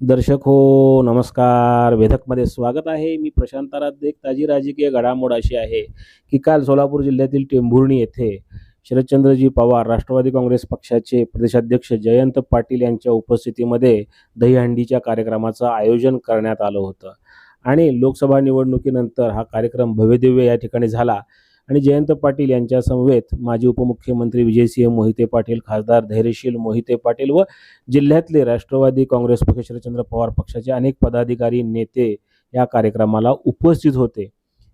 दर्शक हो नमस्कार. वेधकमध्ये स्वागत आहे. मी प्रशांत आराध्य एक ताजी राजकीय घडामोड अशी आहे की काल सोलापूर जिल्ह्यातील टेंभुर्णी येथे शरदचंद्रजी पवार राष्ट्रवादी काँग्रेस पक्षाचे प्रदेशाध्यक्ष जयंत पाटील यांच्या उपस्थितीमध्ये दहीहंडीच्या कार्यक्रमाचं आयोजन करण्यात आलं होतं. आणि लोकसभा निवडणुकीनंतर हा कार्यक्रम भव्यदिव्य या ठिकाणी झाला. आणि जयंत पाटील यांच्या समवेत माजी उपमुख्यमंत्री विजयसिंह मोहिते पाटील खासदार धैर्यशील मोहिते पाटील व जिल्ह्यातले राष्ट्रवादी काँग्रेस पक्ष शरदचंद्र पवार पक्षाचे अनेक पदाधिकारी नेते या कार्यक्रमाला उपस्थित होते.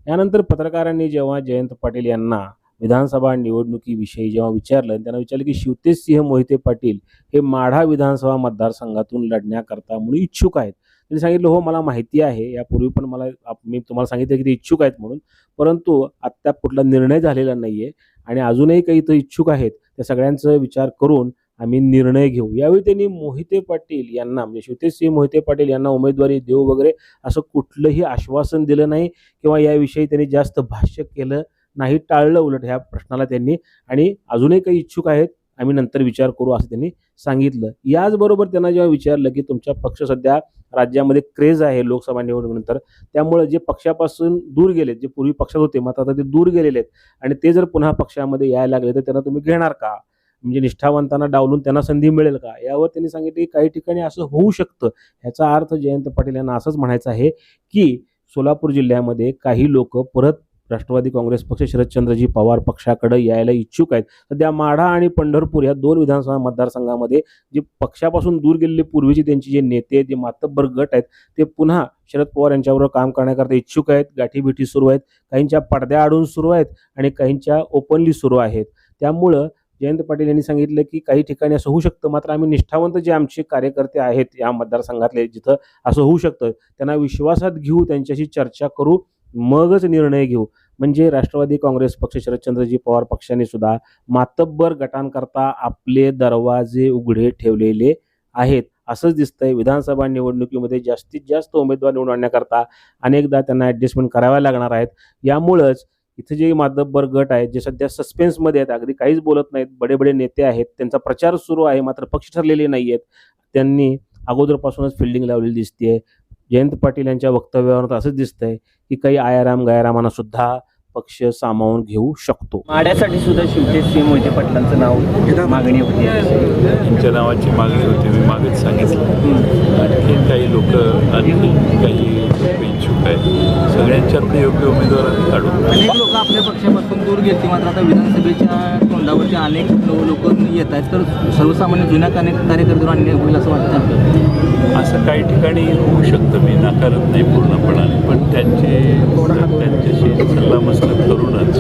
यानंतर पत्रकारांनी जेव्हा जयंत पाटील यांना विधानसभा निवडणुकीविषयी जेव्हा विचारलं त्यांना विचारलं की शिवतेज सिंह मोहिते पाटील हे माढा विधानसभा मतदारसंघातून लढण्याकरता म्हणून इच्छुक आहेत. त्यांनी सांगितलं हो मला माहिती आहे. यापूर्वी पण मला आप- मी तुम्हाला सांगितलं की ते इच्छुक आहेत म्हणून. परंतु आत्ता कुठला निर्णय झालेला नाही आहे आणि अजूनही काही इथं इच्छुक आहेत त्या सगळ्यांचा विचार करून आम्ही निर्णय घेऊ. यावेळी त्यांनी मोहिते पाटील यांना म्हणजे शिवतेज मोहिते पाटील यांना उमेदवारी देऊ वगैरे असं कुठलंही आश्वासन दिलं नाही किंवा याविषयी त्यांनी जास्त भाष्य केलं नाही टाळलं उलट ह्या प्रश्नाला त्यांनी. आणि अजूनही काही इच्छुक आहेत आम्ही नंतर विचार करू असं त्यांनी सांगितलं. याचबरोबर त्यांना जेव्हा विचारलं की तुमचा पक्ष सध्या राज्यामध्ये क्रेज आहे लोकसभा निवडणुकीनंतर त्यामुळे जे पक्षापासून दूर गेलेत जे पूर्वी पक्षात होते मात्र आता ते दूर गेलेले आहेत आणि ते जर पुन्हा पक्षामध्ये यायला लागले तर त्यांना तुम्ही घेणार का? म्हणजे निष्ठावंतांना डावलून त्यांना संधी मिळेल का? यावर त्यांनी सांगितलं की काही ठिकाणी असं होऊ शकतं. ह्याचा अर्थ जयंत पाटील यांना असंच म्हणायचं आहे की सोलापूर जिल्ह्यामध्ये काही लोक परत राष्ट्रवादी काँग्रेस पक्ष शरदचंद्रजी पवार पक्षाकडे यायला इच्छुक आहेत. सध्या माढा आणि पंढरपूर या दोन विधानसभा मतदारसंघामध्ये जे पक्षापासून दूर गेलेले पूर्वीचे त्यांचे जे नेते जे मातब्बर गट आहेत ते पुन्हा शरद पवार यांच्याबरोबर काम करण्याकरता इच्छुक आहेत. गाठीभेटी सुरू आहेत. काहींच्या पडद्या आडून सुरू आहेत आणि काहींच्या ओपनली सुरू आहेत. त्यामुळं जयंत पाटील यांनी सांगितलं की काही ठिकाणी असं होऊ शकतं. मात्र आम्ही निष्ठावंत जे आमचे कार्यकर्ते आहेत या मतदारसंघातले जिथं असं होऊ शकतं त्यांना विश्वासात घेऊ त्यांच्याशी चर्चा करू. मगच निर्णय घेऊ. म्हणजे राष्ट्रवादी काँग्रेस पक्ष शरदचंद्रजी पवार पक्षाने सुद्धा मातब्बर गटांकरता आपले दरवाजे उघडे ठेवलेले आहेत. असंच दिसतंय. विधानसभा निवडणुकीमध्ये जास्तीत जास्त उमेदवार निवडून आणण्याकरता अनेकदा त्यांना ॲडजस्टमेंट कराव्या लागणार आहेत. यामुळंच इथे जे मातब्बर गट आहेत जे सध्या सस्पेन्समध्ये आहेत अगदी काहीच बोलत नाहीत बडे बडे नेते आहेत त्यांचा प्रचार सुरू आहे मात्र पक्ष ठरलेले नाही आहेत त्यांनी अगोदरपासूनच फिल्डिंग लावलेली दिसते जयंत पाटील यांच्या वक्तव्यावरून तर असंच दिसतंय की काही आयाराम गयारामांना सुद्धा पक्ष सामावून घेऊ शकतो. माड्यासाठी सुद्धा शिवतेज सिंह मोहिते पाटलांचं नाव मागणी होती. तुमच्या नावाची मागणी होती मी मागच सांगितलं. आणखी काही लोक आणखी काही इच्छुक आहेत. सगळ्यांच्यातले योग्य उमेदवार आम्ही काढू अनेक लोक आपल्या पक्षापासून दूर गेली मात्र आता विधानसभेच्या तोंडावरती अनेक लोक येत आहेत. तर सर्वसामान्य जुन्या कार्य कार्यकर्त्यांवर अन्याय होईल असं वाटतं असं काही ठिकाणी होऊ शकतं. मी नाकारत नाही पूर्णपणाने पण त्यांचे त्यांच्याशी सल्लामसलत करूनच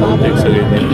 बहुतेक सगळे निर्णय